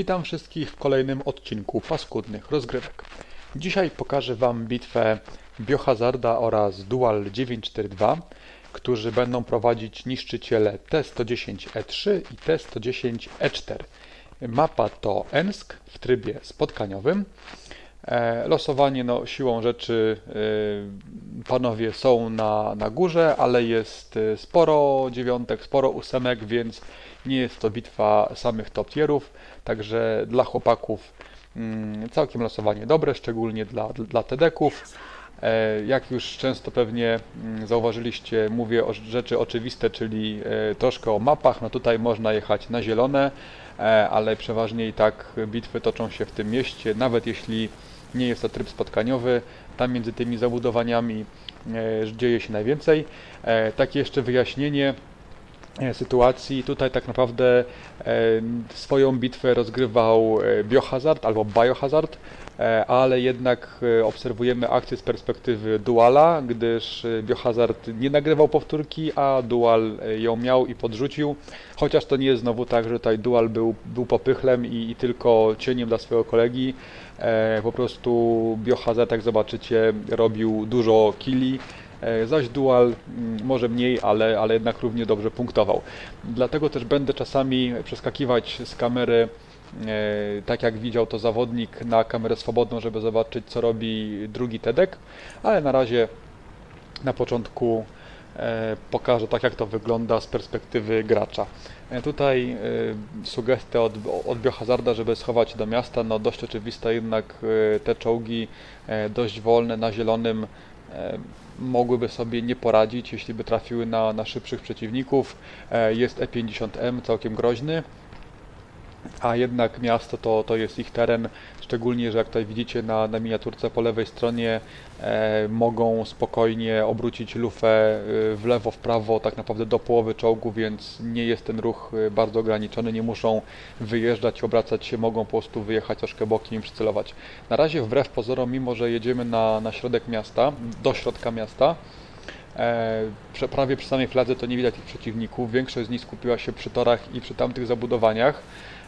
Witam wszystkich w kolejnym odcinku paskudnych rozgrywek. Dzisiaj pokażę Wam bitwę Biohazarda oraz Dual 942, którzy będą prowadzić niszczyciele T-110E3 i T-110E4. Mapa to Ensk w trybie spotkaniowym. E, Losowanie no, siłą rzeczy e, panowie są na, na górze, ale jest e, sporo dziewiątek, sporo ósemek, więc nie jest to bitwa samych top tierów, także dla chłopaków mm, całkiem losowanie dobre, szczególnie dla, dla TD-ków. E, Jak już często pewnie mm, zauważyliście, mówię o rzeczy oczywiste, czyli e, troszkę o mapach. No tutaj można jechać na zielone, e, ale przeważnie i tak bitwy toczą się w tym mieście, nawet jeśli nie jest to tryb spotkaniowy. Tam między tymi zabudowaniami dzieje się najwięcej. Takie jeszcze wyjaśnienie sytuacji. Tutaj tak naprawdę e, swoją bitwę rozgrywał e, Biohazard albo Biohazard, e, ale jednak e, obserwujemy akcję z perspektywy Duala, gdyż e, Biohazard nie nagrywał powtórki, a Dual e, ją miał i podrzucił. Chociaż to nie jest znowu tak, że tutaj Dual był, był popychlem i, i tylko cieniem dla swojego kolegi. E, po prostu Biohazard, jak zobaczycie, robił dużo killi. E, Zaś Dual mm, może mniej, ale, ale jednak równie dobrze punktował. Dlatego też będę czasami przeskakiwać z kamery, e, tak jak widział to zawodnik, na kamerę swobodną, żeby zobaczyć co robi drugi TEDek, ale na razie na początku e, pokażę tak jak to wygląda z perspektywy gracza. Tutaj sugestia od, od Biohazarda, żeby schować do miasta, no dość oczywista, jednak te czołgi dość wolne na zielonym mogłyby sobie nie poradzić, jeśli by trafiły na, na szybszych przeciwników. E, Jest E50M całkiem groźny, a jednak miasto to, to jest ich teren, szczególnie, że jak tutaj widzicie na, na miniaturce po lewej stronie e, mogą spokojnie obrócić lufę e, w lewo, w prawo, tak naprawdę do połowy czołgu, więc nie jest ten ruch e, bardzo ograniczony, nie muszą wyjeżdżać, obracać się, mogą po prostu wyjechać troszkę bokiem i przycelować. Na razie wbrew pozorom, mimo że jedziemy na, na środek miasta, do środka miasta, E, prawie przy samej fladze to nie widać tych przeciwników. Większość z nich skupiła się przy torach i przy tamtych zabudowaniach.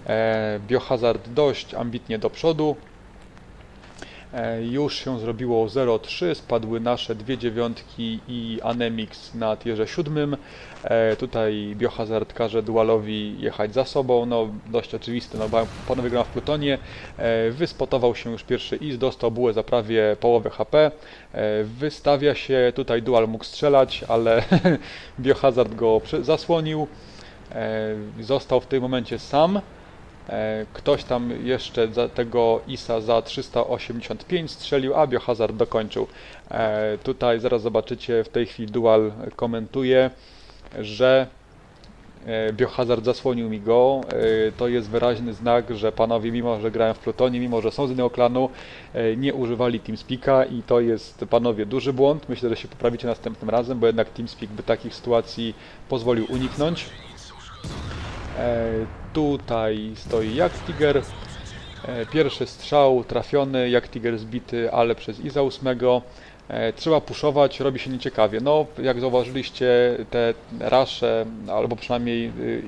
E, Biohazard dość ambitnie do przodu. E, Już się zrobiło 0,3, spadły nasze dwie dziewiątki i Anemix na tierze siódmym. E, Tutaj Biohazard każe Dualowi jechać za sobą, no dość oczywiste, no panowie grają w Plutonie. Wyspotował się już pierwszy Is, dostał bułę za prawie połowę HP. Wystawia się, tutaj Dual mógł strzelać, ale Biohazard go zasłonił. Został w tym momencie sam. E, Ktoś tam jeszcze tego ISA za 385 strzelił, a Biohazard dokończył. E, Tutaj zaraz zobaczycie, w tej chwili Dual komentuje, że e, Biohazard zasłonił mi go. To jest wyraźny znak, że panowie, mimo że grają w Plutonie, mimo że są z innego klanu, nie używali TeamSpeaka i to jest, panowie, duży błąd. Myślę, że się poprawicie następnym razem, bo jednak TeamSpeak by takich sytuacji pozwolił uniknąć. E, tutaj stoi Jaktiger. E, pierwszy strzał trafiony, Jaktiger zbity, ale przez Iza 8. E, trzeba puszować, robi się nieciekawie. No, jak zauważyliście, te rasze, albo przynajmniej y,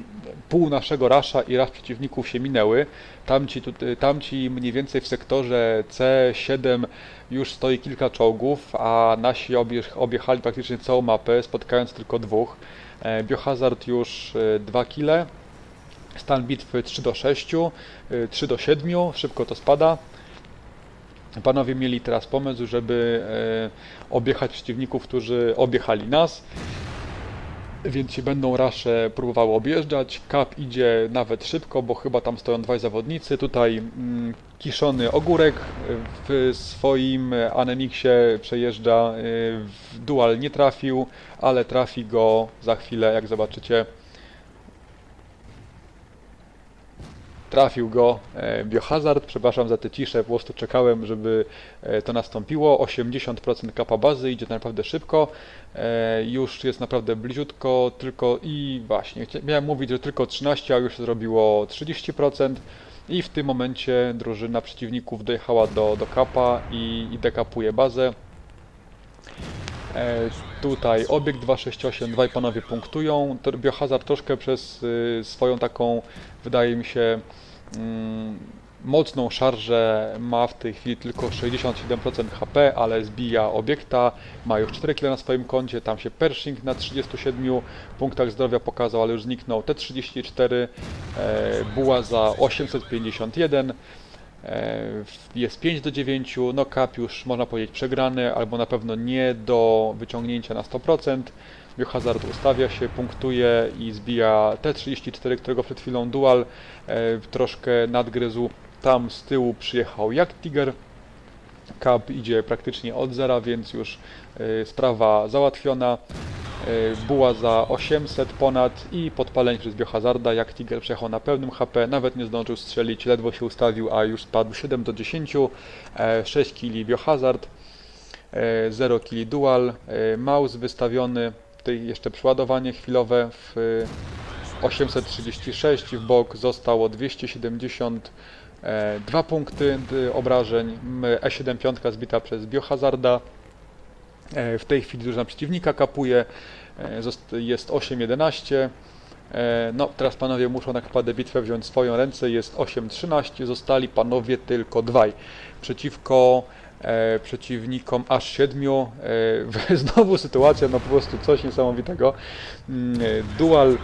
pół naszego rasza i rasz przeciwników się minęły. Tamci, tu, tamci mniej więcej w sektorze C7 już stoi kilka czołgów, a nasi objechali praktycznie całą mapę, spotkając tylko dwóch. Biohazard już y, dwa kile. Stan bitwy 3 do 6, y, 3 do 7, szybko to spada. Panowie mieli teraz pomysł, żeby e, objechać przeciwników, którzy objechali nas. Więc się będą rasze próbowały objeżdżać. Kap idzie nawet szybko, bo chyba tam stoją dwaj zawodnicy. Tutaj mm, kiszony ogórek w swoim Anemixie przejeżdża. y, W dual nie trafił, ale trafi go za chwilę, jak zobaczycie. Trafił go e, Biohazard. Przepraszam za tę ciszę, po prostu czekałem, żeby e, to nastąpiło. 80% kapa bazy idzie naprawdę szybko. E, Już jest naprawdę bliziutko, tylko i właśnie, miałem mówić, że tylko 13, a już zrobiło 30%. I w tym momencie drużyna przeciwników dojechała do, do kapa i, i dekapuje bazę. E, tutaj obiekt 268, dwaj panowie punktują. Biohazard troszkę przez y, swoją taką, wydaje mi się, Mm, mocną szarżę ma w tej chwili tylko 67% HP, ale zbija obiekta, ma już 4 kg na swoim koncie, tam się Pershing na 37 punktach zdrowia pokazał, ale już zniknął. T34, e, Buła za 851, e, jest 5 do 9, no Cap już można powiedzieć przegrany, albo na pewno nie do wyciągnięcia na 100%. Biohazard ustawia się, punktuje i zbija T34, którego przed chwilą Dual e, troszkę nadgryzł. Tam z tyłu przyjechał jak Tiger. Cap idzie praktycznie od zera, więc już e, sprawa załatwiona. E, Buła za 800 ponad i podpalenie przez Biohazarda. Jak Tiger przejechał na pełnym HP, nawet nie zdążył strzelić, ledwo się ustawił, a już spadł 7 do 10. 6 kili Biohazard, 0 kili Dual. Mouse wystawiony tutaj jeszcze przeładowanie chwilowe w 836 w bok zostało 272 punkty obrażeń. E75 zbita przez Biohazarda. E, w tej chwili drużyna przeciwnika kapuje. E, jest 8-11. No, teraz panowie muszą na kładę bitwę wziąć swoją ręce. Jest 8-13. Zostali panowie tylko dwaj. Przeciwko e, przeciwnikom aż siedmiu. E, znowu sytuacja, no po prostu coś niesamowitego. Mm, dual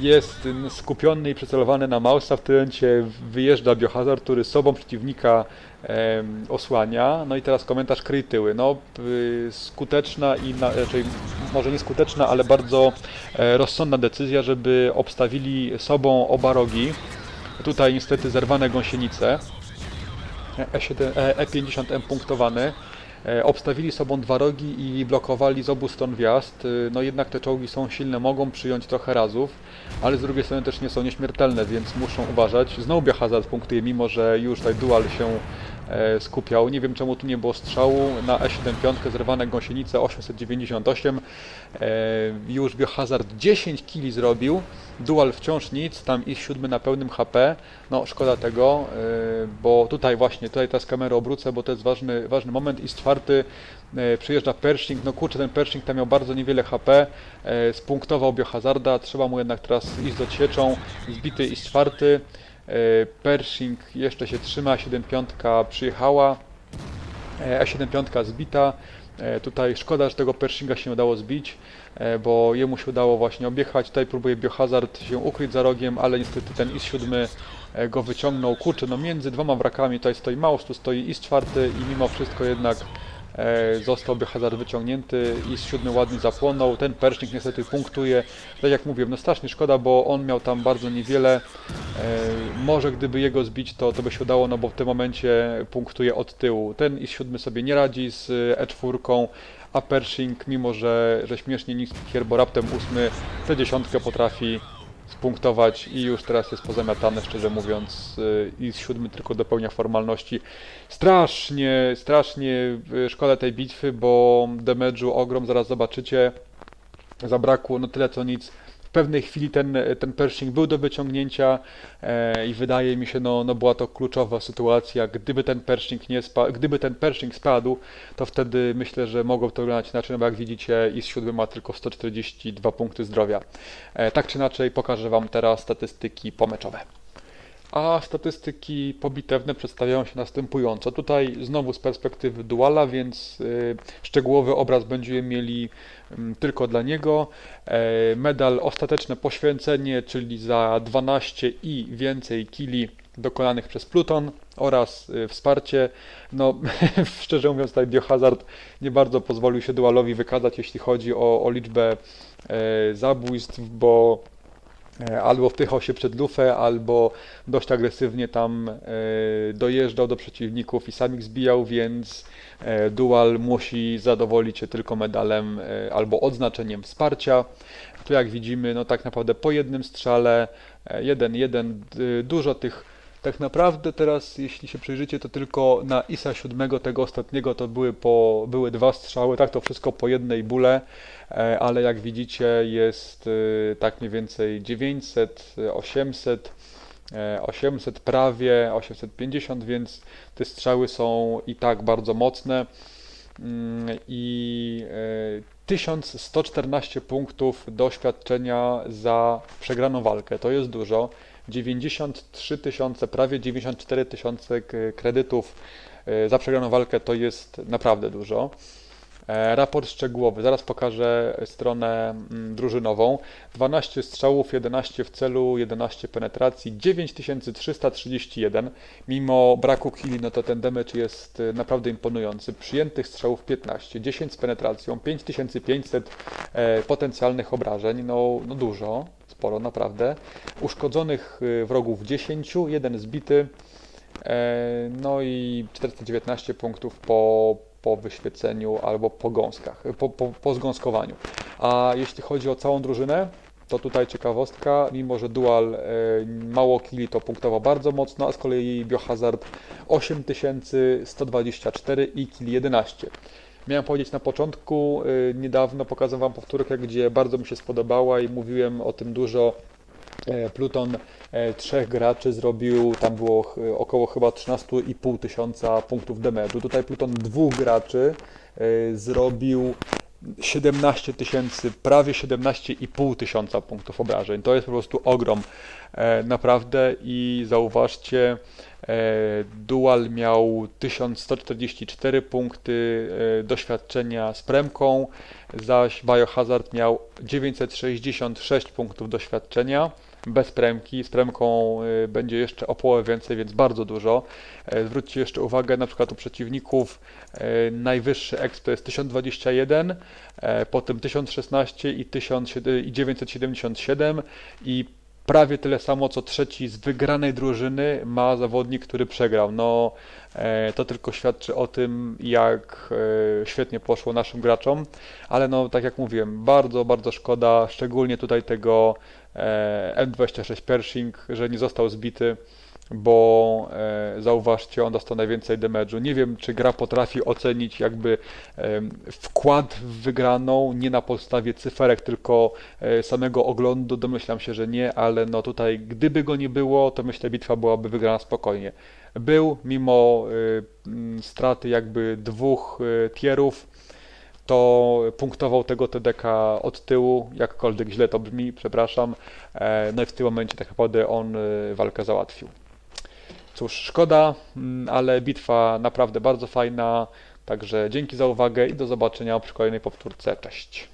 jest skupiony i przycelowany na Mausa, w tym momencie wyjeżdża Biohazard, który sobą przeciwnika e, osłania. No i teraz komentarz kryj tyły. No, y, skuteczna i na, raczej może nie skuteczna, ale bardzo e, rozsądna decyzja, żeby obstawili sobą oba rogi. Tutaj niestety zerwane gąsienice. E7, E50M punktowany. E, obstawili sobą dwa rogi i blokowali z obu stron wjazd. E, no jednak te czołgi są silne, mogą przyjąć trochę razów, ale z drugiej strony też nie są nieśmiertelne, więc muszą uważać. Znowu Biahazard punktuje, mimo że już tutaj dual się skupiał. Nie wiem czemu tu nie było strzału. Na E75 zerwane gąsienice 898. E, już Biohazard 10 kili zrobił. Dual wciąż nic, tam i siódmy na pełnym HP. No szkoda tego, e, bo tutaj właśnie, tutaj teraz kamerę obrócę, bo to jest ważny, ważny moment. I z czwarty przyjeżdża Pershing. No kurczę, ten Pershing tam miał bardzo niewiele HP. Spunktował Biohazarda, trzeba mu jednak teraz iść z odsieczą. Zbity i czwarty. E, Pershing jeszcze się trzyma, 7.5 przyjechała, E75 e zbita. E, tutaj szkoda, że tego Pershinga się udało zbić, bo jemu się udało właśnie objechać. Tutaj próbuje Biohazard się ukryć za rogiem, ale niestety ten IS-7 go wyciągnął. Kurczę, no między dwoma wrakami tutaj stoi Maus, tu stoi IS-4 i mimo wszystko jednak E, zostałby hazard wyciągnięty i z siódmy ładnie zapłonął. Ten Persznik niestety punktuje. Tak jak mówię, no strasznie szkoda, bo on miał tam bardzo niewiele. E, może gdyby jego zbić, to, to by się udało, no bo w tym momencie punktuje od tyłu. Ten i siódmy sobie nie radzi z E4, a Pershing, mimo że, że śmiesznie niski kier, bo raptem ósmy, tę dziesiątkę potrafi spunktować i już teraz jest pozamiatane, szczerze mówiąc, y, i z siódmy tylko dopełnia formalności. Strasznie, strasznie szkoda tej bitwy, bo damage'u ogrom, zaraz zobaczycie, zabrakło no tyle co nic pewnej chwili ten, ten Pershing był do wyciągnięcia e, i wydaje mi się, no, no była to kluczowa sytuacja. Gdyby ten Pershing nie spadł, gdyby ten Pershing spadł, to wtedy myślę, że mogło to wyglądać inaczej, no bo jak widzicie i z siódmy ma tylko 142 punkty zdrowia. E, tak czy inaczej pokażę Wam teraz statystyki pomeczowe a statystyki pobitewne przedstawiają się następująco. Tutaj znowu z perspektywy duala, więc y, szczegółowy obraz będziemy mieli y, tylko dla niego. E, medal ostateczne poświęcenie, czyli za 12 i więcej kili dokonanych przez Pluton oraz y, wsparcie. No, szczerze mówiąc, tutaj Biohazard nie bardzo pozwolił się dualowi wykazać, jeśli chodzi o, o liczbę e, zabójstw, bo albo wpychał się przed lufę, albo dość agresywnie tam e, dojeżdżał do przeciwników i sam ich zbijał, więc e, Dual musi zadowolić się tylko medalem albo odznaczeniem wsparcia. Tu jak widzimy, no tak naprawdę po jednym strzale, jeden, jeden, dużo tych tak naprawdę teraz, jeśli się przyjrzycie, to tylko na ISA 7 tego ostatniego to były, po, były dwa strzały, tak to wszystko po jednej bóle, e, ale jak widzicie jest e, tak mniej więcej 900, 800, 800 prawie, 850, więc te strzały są i tak bardzo mocne mm, i 1114 e, punktów doświadczenia za przegraną walkę. To jest dużo. 93 tysiące, prawie 94 tysiące kredytów e, za przegraną walkę to jest naprawdę dużo. E, Raport szczegółowy. Zaraz pokażę stronę mm, drużynową. 12 strzałów, 11 w celu, 11 penetracji, 9331. Mimo braku killi, no to ten damage jest e, naprawdę imponujący. Przyjętych strzałów 15, 10 z penetracją, 5500 e, potencjalnych obrażeń. No, no dużo, sporo naprawdę. Uszkodzonych e, wrogów 10, jeden zbity. E, No i 419 punktów po, po wyświeceniu albo po gąskach, po, po, po zgąskowaniu. A jeśli chodzi o całą drużynę, to tutaj ciekawostka, mimo że Dual e, mało killi to punktował bardzo mocno, a z kolei Biohazard 8124 i kill 11. Miałem powiedzieć na początku, e, niedawno pokazałem Wam powtórkę, gdzie bardzo mi się spodobała i mówiłem o tym dużo. E, Pluton e, trzech graczy zrobił, tam było około chyba 13,5 tysiąca punktów damage'u. Tutaj Pluton dwóch graczy e, zrobił 17 tysięcy, prawie 17,5 tysiąca punktów obrażeń. To jest po prostu ogrom, e, naprawdę. I zauważcie, e, Dual miał 1144 punkty e, doświadczenia z premką, zaś Biohazard miał 966 punktów doświadczenia bez premki. Z premką y, będzie jeszcze o połowę więcej, więc bardzo dużo. E, Zwróćcie jeszcze uwagę, na przykład u przeciwników e, najwyższy exp to jest 1021, e, potem 1016 i 1000 i 977 i prawie tyle samo co trzeci z wygranej drużyny ma zawodnik, który przegrał. No to tylko świadczy o tym, jak świetnie poszło naszym graczom, ale no tak jak mówiłem, bardzo, bardzo szkoda, szczególnie tutaj tego M26 Pershing, że nie został zbity, bo e, zauważcie, on dostał najwięcej damage'u. Nie wiem, czy gra potrafi ocenić jakby wkład w wygraną nie na podstawie cyferek, tylko e, samego oglądu. Domyślam się, że nie, ale no tutaj, gdyby go nie było, to myślę, bitwa byłaby wygrana spokojnie. Był, mimo straty jakby dwóch tierów, to punktował tego TDK od tyłu, jakkolwiek źle to brzmi, przepraszam. E, No i w tym momencie tak naprawdę on y, walkę załatwił. Cóż, szkoda, mm, ale bitwa naprawdę bardzo fajna. Także dzięki za uwagę i do zobaczenia przy kolejnej powtórce. Cześć.